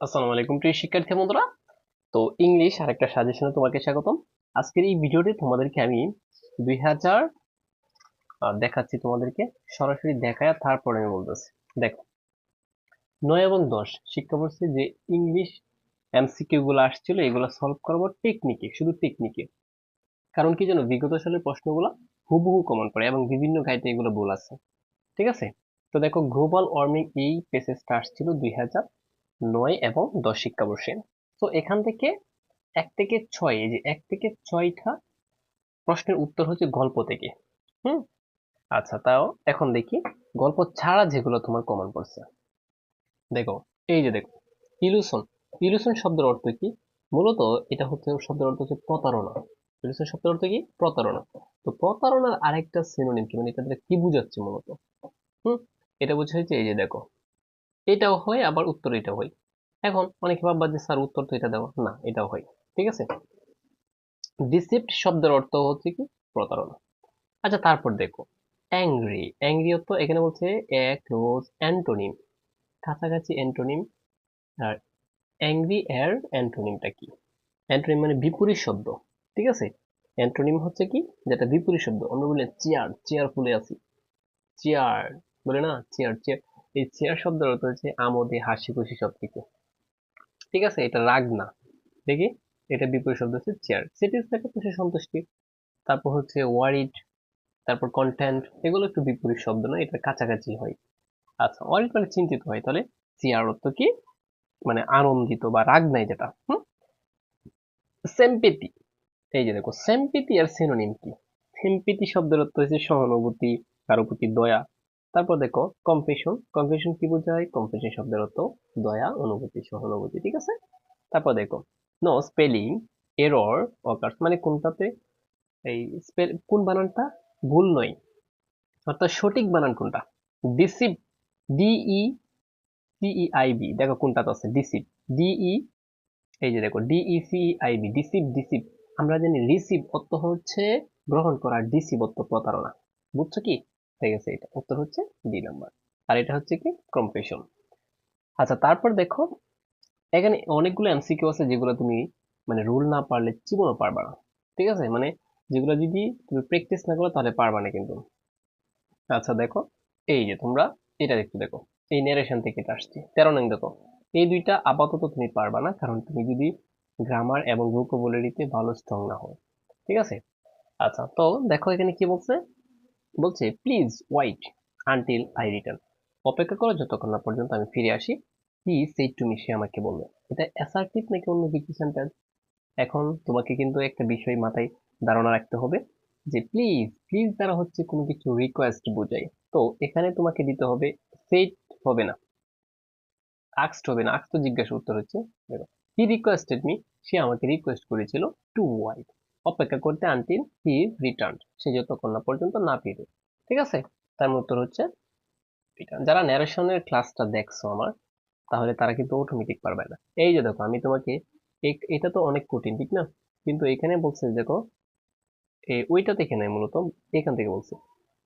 আসসালামু আলাইকুম প্রিয় শিক্ষার্থী বন্ধুরা। তো ইংলিশ আর একটা সাজেশনে তোমাকে স্বাগতম। আজকের এই ভিডিওতে তোমাদেরকে আমি দুই হাজার দেখাচ্ছি তোমাদেরকে। সরাসরি দেখায় তারপরে আমি বলতেছি। দেখো, নয় এবং দশ শিক্ষাবর্ষে যে ইংলিশ এমসিকিউ গুলো আসছিল, এগুলো সলভ করব টেকনিকে শুধু টেকনিকে কারণ কি জানো, বিগত সালের প্রশ্নগুলো হুবহু কমন পড়ে এবং বিভিন্ন গাইডে এগুলো ভুল আছে। ঠিক আছে? তো দেখো গ্লোবাল ওয়ার্মিং এই পেসেজটা আসছিল দুই হাজার নয় এবং দশ শিক্ষাবর্ষে। তো এখান থেকে এক থেকে ছয়, এই যে এক থেকে ছয়টা প্রশ্নের উত্তর হচ্ছে গল্প থেকে। হুম? আচ্ছা তাও এখন দেখি। গল্প ছাড়া যেগুলো তোমার কমন পড়ছে। দেখো, এই যে দেখো ইলুশন ইলুশন শব্দের অর্থ কি? মূলত এটা হচ্ছে, শব্দের অর্থ হচ্ছে প্রতারণা। ইলুশন শব্দের অর্থ কি? প্রতারণা। তো প্রতারণার আরেকটা সিনোনিম কি? মানে এটা কি বুঝাচ্ছে মূলত? হুম? এটা বোঝাচ্ছে এই যে দেখো এটাও হয়, আবার উত্তর এটাও হয়। এখন অনেকে ভাববা যে, স্যার, উত্তর তো এটা দেওয়া না, এটাও হয়। ঠিক আছে? ডিসিপ্ট শব্দের অর্থ হচ্ছে কি? প্রতারণা। আচ্ছা তারপর দেখো। অ্যাংরি অ্যাংরি অর্থ এখানে বলছে এ ক্লোজ অ্যান্টোনিম কাছাকাছি অ্যান্টোনিম আর অ্যাংরি এর অ্যান্টোনিমটা কি? অ্যান্টোনিম মানে বিপরীত শব্দ, ঠিক আছে? অ্যান্টোনিম হচ্ছে কি? যেটা বিপরীত শব্দ। আমরা বলি চেয়ার চেয়ার ফুলে আছি। চেয়ার বলে না? চেয়ার চেয়ার এই চেয়ার শব্দের অর্থ হচ্ছে আমোদে, হাসি, খুশি সব কিছু ঠিক আছে? এটা রাগ না। দেখি? এটা বিপরীত শব্দ হচ্ছে চেয়ার। স্যাটিসফ্যাক্টরি খুশি সন্তুষ্টি। তারপর হচ্ছে ওয়ারিড তারপর কন্টেন্ট এগুলো একটু বিপরীত শব্দ না, এটা কাছাকাছি হয়। আচ্ছা ওয়ারিড মানে চিন্তিত হয়। তাহলে চেয়ার অর্থ কি? মানে আনন্দিত বা রাগ নাই যেটা। হুম? সেম্পেতি এই যে দেখো সেম্পিতি আর সিনোনিম কি? সেম্পিতি শব্দের অর্থ হচ্ছে সহানুভূতি, কারও প্রতি দয়া তারপর দেখো কম্পেশন কম্পেশন কি বোঝায়? কম্পেশন শব্দের অর্থ দয়া, অনুভূতি, সহানুভূতি, ঠিক আছে? তারপর দেখো নো স্পেলিং এরর অকার্স মানে কোনটাতে? এই স্পেল কোন বানানটা? ভুল নয়। অর্থাৎ সঠিক বানান কোনটা? ডিসিভ ডিই সিইআইবি দেখো কোনটাতে আছে? ডিসিভ ডিই এই যে দেখো ডিই সিইআইবি ডিসিভ ডিসিভ আমরা জানি রিসিভ অর্থ হচ্ছে গ্রহণ করা ডিসিভ অর্থ প্রতারণা। বুঝছ কি? হয়ে গেছে এটা। উত্তর হচ্ছে ডি নাম্বার আর এটা হচ্ছে কি? কম্পেশন আচ্ছা তারপর দেখো, এখানে অনেকগুলো এমসিকিউ আছে যেগুলো তুমি মানে রুল না পারলে জীবনও পারবা না। ঠিক আছে? মানে যেগুলো যদি তুমি প্র্যাকটিস না করো তাহলে পারবা না কিন্তু। আচ্ছা দেখো, এই যে তোমরা এটা একটু দেখো। এই ন্যারেশন থেকে এটা আসছে। তেরো নং দেখো। এই দুইটা আপাতত তুমি পারবা না, কারণ তুমি যদি গ্রামার এবং ভোকাবুলারিতে ভালো স্ট্রং না হও। ঠিক আছে? আচ্ছা তো দেখো এখানে কি বলছে? বলছে please wait until I return অপেক্ষা করো, যতক্ষণ না পর্যন্ত আমি ফিরে আসি কি সেই টু সে আমাকে বলবে এটা অ্যাসার্টিভ নাকি অন্য কিছু সেন্টেন্স এখন তোমাকে কিন্তু একটা বিষয় মাথায় ধারণা রাখতে হবে যে প্লিজ প্লিজ দ্বারা হচ্ছে কোনো কিছু রিকোয়েস্ট বোঝায় তো এখানে তোমাকে দিতে হবে সেট হবে না। আক্সড হবে না। আক্স তো জিজ্ঞাসা উত্তর হচ্ছে, দেখো হি রিকোয়েস্টেড মি সে আমাকে রিকোয়েস্ট করেছিল টু ওয়াইট অপেক্ষা করতে আনটিল হি রিটার্ন সে যতক্ষণ না পর্যন্ত না ফিরে। ঠিক আছে? তার উত্তর হচ্ছে রিটার্ন যারা ন্যারেশনের ক্লাসটা দেখছ আমার, তাহলে তারা কিন্তু অটোমেটিক পারবে না। এই যে দেখো, আমি তোমাকে এটা তো অনেক কঠিন, ঠিক না? কিন্তু এখানে বলছে দেখো এই ওইটা থেকে নাই মূলত এখান থেকে বলছে।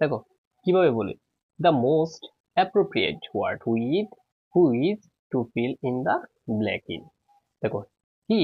দেখো, কীভাবে বলি? The most appropriate word with which to fill in the blank in দেখো হি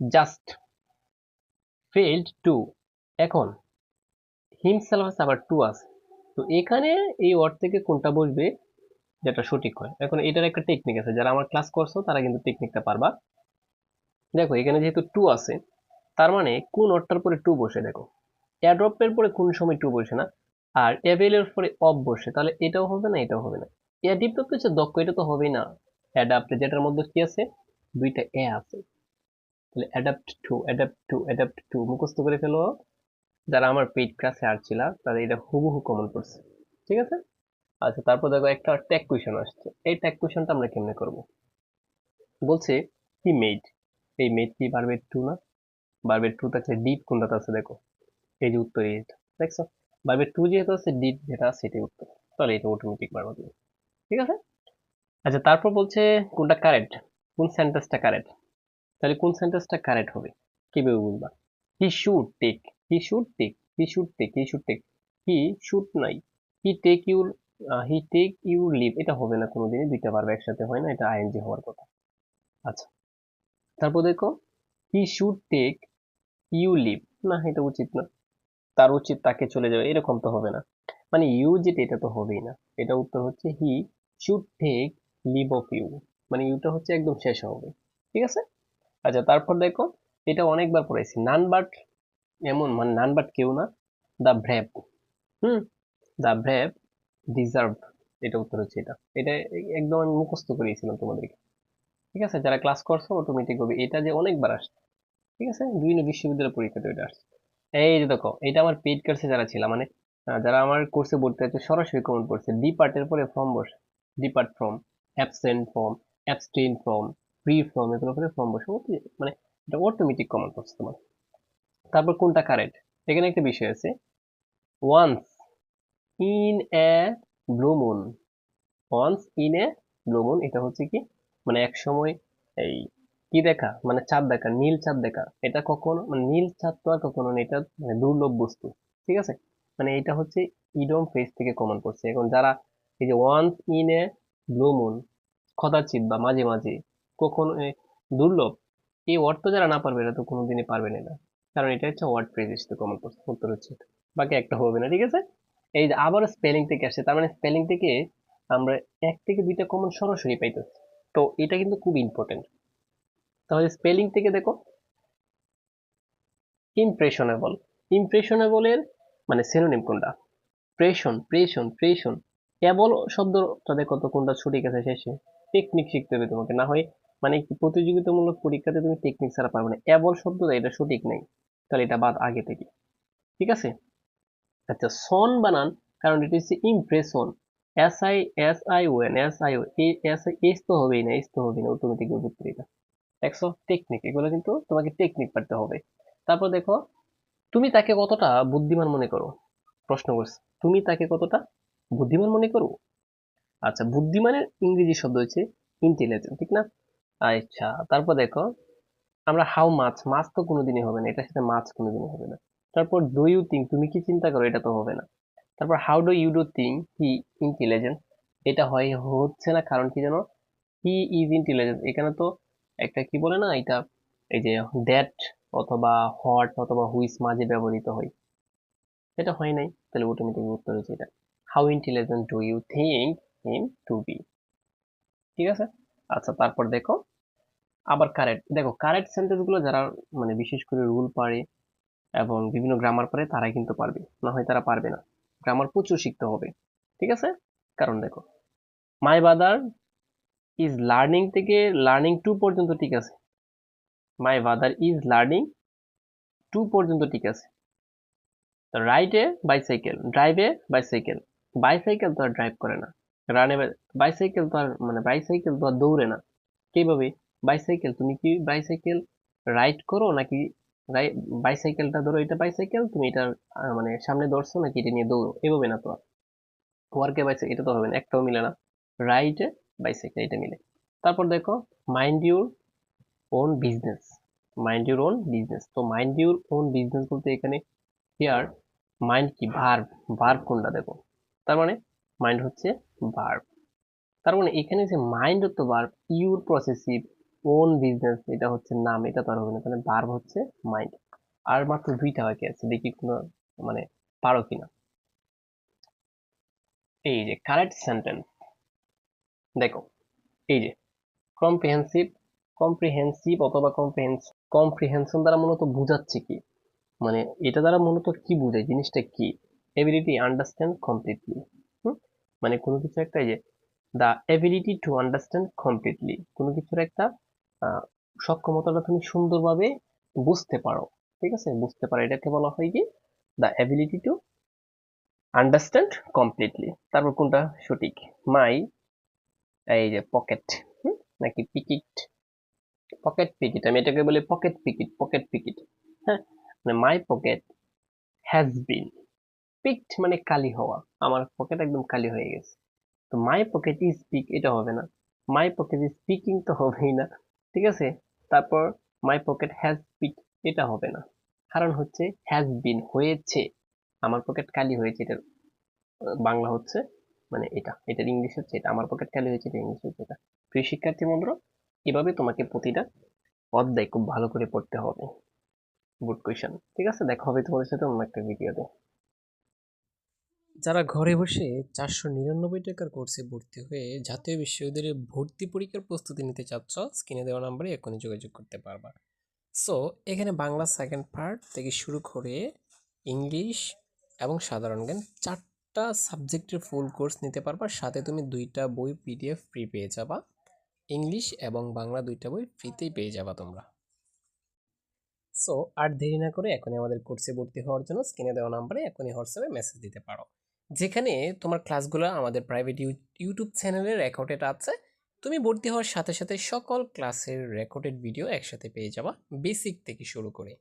জাস্ট ফেল্ড টু এখন হিমসেলফ আছে আবার টু আছে। তো এখানে এই ওয়ার্ড থেকে কোনটা বসবে, যেটা সঠিক হয়। এখন এটার একটা টেকনিক আছে। যারা আমার ক্লাস করছ, তারা কিন্তু টেকনিকটা পারবা। দেখো, এখানে যেহেতু টু আছে, তার মানে কোন ওয়ার্ডটার পরে টু বসে, দেখো। অ্যাড্রপের পরে কোন সময় টু বসে না, আর অ্যাভেলের পরে অফ বসে। তাহলে এটাও হবে না, এটাও হবে না। অ্যাডিপ তো হচ্ছে দক্ষ, এটা তো হবেই না। অ্যাডাপ্ট যেটার মধ্যে কি আছে? দুইটা এ আছে। তাহলে adapt to adapt to adapt to মুখস্থ করে ফেলো। যারা আমার পেইড ক্লাসে আসছিল তাদের এটা হুবহু কমন পড়ছে ঠিক আছে? আচ্ছা তারপর দেখো একটা ট্যাগ কোয়েশন আসছে। এই ট্যাগ কোয়েশনটা আমরা কেমনে করব? বলছে, কি মেড এই মেড কি বারবের টু না? বারবের টু থাকলে ডিপ কোনটাতে আছে দেখো। এই যে উত্তর এটা দেখছ? বারবের টু যেহেতু আছে ডিপ যেটা সেটাই উত্তর। তাহলে এটা অটোমেটিক বারবার দিবে ঠিক আছে? আচ্ছা তারপর বলছে, কোনটা কারেক্ট কোন সেন্টেন্সটা কারেক্ট তাহলে কোন সেন্টেন্সটা কারেক্ট হবে? কীভাবে বুঝবা he should take he should take he should take he should take he should নাই he take your he take your leave এটা হবে না কোনোদিনই, দুইটা পারবে একসাথে হয় না, এটা আইএনজি হওয়ার কথা। আচ্ছা। তারপর দেখো he should take you leave না, এটা উচিত না। তার উচিত তাকে চলে যাবে এরকম তো হবে না। মানে ইউ যেটা, এটা তো হবেই না। এটা উত্তর হচ্ছে he should take leave of you মানে ইউটা হচ্ছে একদম শেষ হবে। ঠিক আছে? আচ্ছা তারপর দেখো, এটা অনেকবার পড়াইছি নান বাট এমন মানে নান বাট কেউ না the brave hmm? The brave deserve, এটা উত্তর হচ্ছে এটা। এটা একদম আমি মুখস্থ করিয়েছিলাম তোমাদেরকে। ঠিক আছে? যারা ক্লাস করছ অটোমেটিক হবে। এটা যে অনেকবার আসছে। ঠিক আছে? বিভিন্ন বিশ্ববিদ্যালয় পরীক্ষাতে এটা আসছে। এই যে দেখো, এটা আমার পেইড কোর্সে যারা ছিল মানে যারা আমার কোর্সে ভর্তি আছে, সরাসরি কমেন্ট করছে ডিপার্টের পরে ফর্ম বসে। Depart from absent from abstain from free from এগুলো করে ফর্ম বসে মানে এটা অটোমেটিক কমেন্ট করছে তোমার। তারপর কোনটা কারেক্ট এখানে একটা বিষয় আছে। Once in a blue moon once in a blue moon এটা হচ্ছে কি মানে এক সময় এই কি দেখা মানে চাঁদ দেখা, নীল চাঁদ দেখা। এটা কখনো মানে নীল চাঁদ তো আর কখনো এটা মানে দুর্লভ বস্তু, ঠিক আছে? মানে এটা হচ্ছে ইডম ফেস থেকে কমন করছে। এখন যারা এই যে once in a blue moon কদাচিৎ বা মাঝে মাঝে কখনো দুর্লভ। এই তো যারা না পারবে, এরা তো কোনোদিনই পারবে না। কারণ এটা হচ্ছে ওয়ার্ড ফ্রেজ হিসেবে কমন উত্তর হচ্ছে বাকি একটা হবে না, ঠিক আছে? এই যে আবার স্পেলিং থেকে আসে তার মানে স্পেলিং থেকে আমরা এক থেকে দুইটা কমন সরাসরি পাইতেছি। তো এটা কিন্তু খুব ইম্পর্টেন্ট তাহলে স্পেলিং থেকে দেখো ইমপ্রেশনেবল ইমপ্রেশনেবলের মানে সিনোনিম কোনটা? প্রেশন প্রেশন প্রেশন কেবল শব্দটা দেখো তো কোনটা সঠিক গেছে শেষে। টেকনিক শিখতে হবে তোমাকে, না হয় মানে কি প্রতিযোগিতামূলক পরীক্ষাতে তুমি টেকনিক ছাড়া পারবে না। এবল শব্দটা এটা সঠিক নেই। তাহলে এটা বাদ আগে থেকে। ঠিক আছে? আচ্ছা সন বানান, কারণ এটা হচ্ছে impression S I S I O N S I O S S তো হবেই না এস তো হবে না অটোমেটিক উত্তর এটা। দেখছ? টেকনিক এগুলো কিন্তু তোমাকে টেকনিক পারতে হবে। তারপর দেখো, তুমি তাকে কতটা বুদ্ধিমান মনে করো? প্রশ্ন করছে। তুমি তাকে কতটা বুদ্ধিমান মনে করো? আচ্ছা বুদ্ধিমানের ইংরেজি শব্দ হচ্ছে ইন্টেলিজেন্ট ঠিক না? আচ্ছা তারপর দেখো, আমরা হাউ মাছ মাছ তো কোনোদিনই হবে না, এটার সাথে মাছ কোনোদিনই হবে না। তারপর ডু ইউ থিঙ্ক তুমি কি চিন্তা করো, এটা তো হবে না। তারপর how do you do think he intelligent এটা হয়, হচ্ছে না, কারণ কি জানো? হি ইজ ইন্টেলিজেন্ট এখানে তো একটা কি বলে না, এটা, এই যে দ্যাট অথবা হট অথবা হুইস মাঝে ব্যবহৃত হয়। এটা হয় নাই, তাহলে অটোমেটিক উত্তর হচ্ছে এটা। How intelligent do you think him to be ঠিক আছে? আচ্ছা তারপর দেখো। আবার কারেক্ট দেখো কারেক্ট সেন্টেন্সগুলো যারা মানে বিশেষ করে রুল পারে এবং বিভিন্ন গ্রামার পারে, তারাই কিন্তু পারবে। না হয় তারা পারবে না। গ্রামার প্রচুর শিখতে হবে, ঠিক আছে? কারণ দেখো মাই বাদার ইজ লার্নিং থেকে লার্নিং টু পর্যন্ত ঠিক আছে। My father is learning to পর্যন্ত ঠিক আছে। রাইডে বাইসাইকেল ড্রাইভে বাইসাইকেল বাইসাইকেল তো আর ড্রাইভ করে না। রানে বাইসাইকেল তো আর মানে বাইসাইকেল তো আর দৌড়ে না। কীভাবে বাইসাইকেল তুমি কি বাইসাইকেল রাইড করো নাকি বাইসাইকেলটা ধরো এটা বাইসাইকেল তুমি এটা মানে সামনে ধরছো নাকি এটা নিয়ে দৌড়ো? এভাবে না তো আর। ওয়ার্কে বাইসাইকেল এটা তো হবে না, একটাও মিলে না। রাইডে বাইসাইকেল এটা মিলে। তারপর দেখো mind your own business mind your own business তো মাইন্ড ইউর ওন বিজনেস বলতে এখানে হিয়ার মাইন্ড কি? ভার্ব ভার্ব কোনটা দেখো? তার মানে মাইন্ড হচ্ছে ভার্ব তার মানে এখানে যে মাইন্ড তো verb your possessive own business এটা হচ্ছে নাম, এটা তো আর হবে না, তাহলে ভার্ব হচ্ছে মাইন্ড আর মাত্র দুইটা বাকি আছে, দেখি কোনো মানে পারো কিনা। এই যে কারেক্ট সেন্টেন্স দেখো, এই যে কম্প্রিহেন্সিভ কম্প্রিহেন্সিভ অথবা কম্প্রিহেন্স কম্প্রিহেনশন দ্বারা মূলত বোঝাচ্ছে কি? মানে এটা দ্বারা মূলত কি বোঝায়, জিনিসটা কি? এবিলিটি আন্ডারস্ট্যান্ড কমপ্লিটলি মানে কোনো কিছু একটা যে the ability to understand completely কোনো কিছুর একটা সক্ষমতাটা তুমি সুন্দরভাবে বুঝতে পারো, ঠিক আছে? বুঝতে পারো, এটাকে বলা হয় কি? The ability to understand completely তারপর কোনটা সঠিক? মাই এই যে পকেট নাকি পিকিট পকেট পিকিট আমি এটাকে বলি পকেট পিকিট পকেট পিকিট হ্যাঁ? মানে my pocket has been picked মানে কালি হওয়া। আমার পকেট একদম কালি হয়ে গেছে। তো মাই পকেট ইজ পিক এটা হবে না। মাই পকেট ইজ স্পিকিং তো হবেই না। ঠিক আছে? তারপর মাই পকেট হ্যাজ পিক এটা হবে না। কারণ হচ্ছে হ্যাজ বিন হয়েছে। আমার পকেট কালি হয়েছে, এটার, বাংলা হচ্ছে মানে এটা। এটার ইংলিশ হচ্ছে এটা। আমার পকেট খালি হয়েছে এটা ইংলিশ হচ্ছে এটা। প্রিয় শিক্ষার্থী বন্ধুরা, এভাবে তোমাকে প্রতিটা অধ্যায় খুব ভালো করে পড়তে হবে। গুড কোয়েশন ঠিক আছে? দেখা হবে তোমাদের সাথে অন্য একটা ভিডিওতে যারা ঘরে বসে চারশো নিরানব্বই টাকার কোর্সে ভর্তি হয়ে জাতীয় বিশ্ববিদ্যালয়ে ভর্তি পরীক্ষার প্রস্তুতি নিতে চাচ্ছ স্ক্রিনে দেওয়া নাম্বারে এখনই যোগাযোগ করতে পারবা। সো এখানে বাংলা সেকেন্ড পার্ট থেকে শুরু করে ইংলিশ এবং সাধারণ জ্ঞান চারটা সাবজেক্টের ফুল কোর্স নিতে পারবা, সাথে তুমি দুইটা বই পিডিএফ ফ্রি পেয়ে যাবা। ইংলিশ এবং বাংলা দুইটা বই ফ্রিতেই পেয়ে যাবা তোমরা। সো আর দেরি না করে এখনই আমাদের কোর্সে ভর্তি হওয়ার জন্য স্ক্রিনে দেওয়া নাম্বারে এখনই হোয়াটসঅ্যাপে মেসেজ দিতে পারো। যেখানে তোমার ক্লাসগুলো আমাদের প্রাইভেট ইউটিউব চ্যানেলে রেকর্ডেড আছে, তুমি ভর্তি হওয়ার সাথে সাথে সকল ক্লাসের রেকর্ডেড ভিডিও একসাথে পেয়ে যাবা বেসিক থেকে শুরু করে।